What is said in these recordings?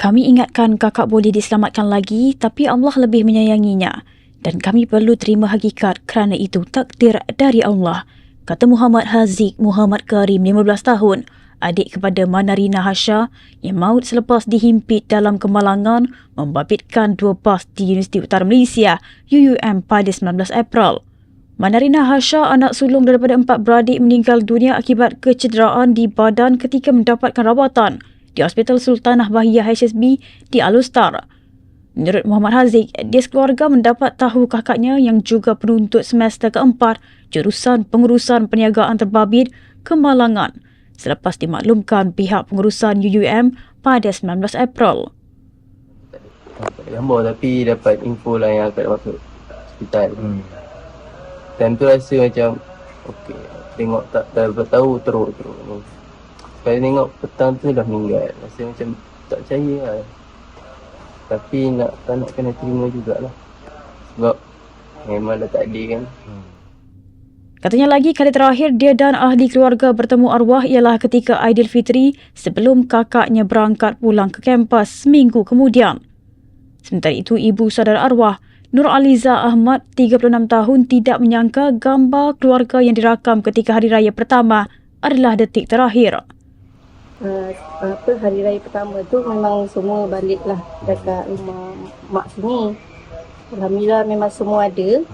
Kami ingatkan kakak boleh diselamatkan lagi tapi Allah lebih menyayanginya dan kami perlu terima hakikat kerana itu takdir dari Allah. Kata Muhammad Haziq Muhammad Karim 15 tahun, adik kepada Manarina Hasha yang maut selepas dihimpit dalam kemalangan membabitkan dua bas di Universiti Utara Malaysia UUM pada 19 April. Manarina Hasha, anak sulung daripada empat beradik meninggal dunia akibat kecederaan di badan ketika mendapatkan rawatan di Hospital Sultanah Bahiyah HSB di Alustar. Menurut Muhammad Haziq, dia sekeluarga mendapat tahu kakaknya yang juga penuntut semester keempat jurusan pengurusan perniagaan terbabit Kemalangan selepas dimaklumkan pihak pengurusan UUM pada 19 April. Tak gambar tapi dapat info lah yang akan masuk hospital. Hmm. Time tu rasa macam okey, tengok tak dapat tahu teruk teruk. Sekali tengok petang tu dah meninggal. Rasa macam tak percaya lah. Tapi nak tak kena terima jugalah. Sebab memang dah tak ada kan. Katanya lagi kali terakhir dia dan ahli keluarga bertemu arwah ialah ketika Aidilfitri sebelum kakaknya berangkat pulang ke kampus seminggu kemudian. Sementara itu, ibu saudara arwah Nur Aliza Ahmad, 36 tahun, tidak menyangka gambar keluarga yang dirakam ketika hari raya pertama adalah detik terakhir. Uh, apa hari raya pertama tu memang semua baliklah dekat rumah mak sini. Alhamdulillah memang semua ada.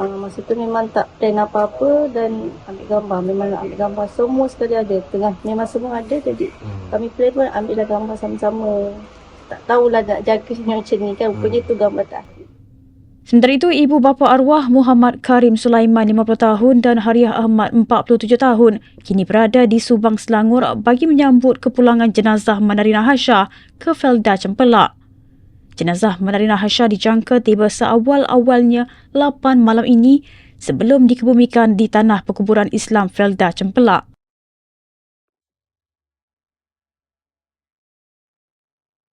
Uh, masa tu memang tak plan apa-apa dan ambil gambar. Memang nak ambil gambar semua sekali ada. Tengah memang semua ada jadi kami plan pun ambillah gambar sama-sama. Tak tahulah nak jaga macam ni kan. Rupanya tu gambar tak. Sementara itu, ibu bapa arwah Muhammad Karim Sulaiman 50 tahun dan Hariah Ahmad 47 tahun kini berada di Subang Selangor bagi menyambut kepulangan jenazah Manarina Hasha ke Felda Cempelak. Jenazah Manarina Hasha dijangka tiba seawal-awalnya 8 malam ini sebelum dikebumikan di Tanah Perkuburan Islam Felda Cempelak.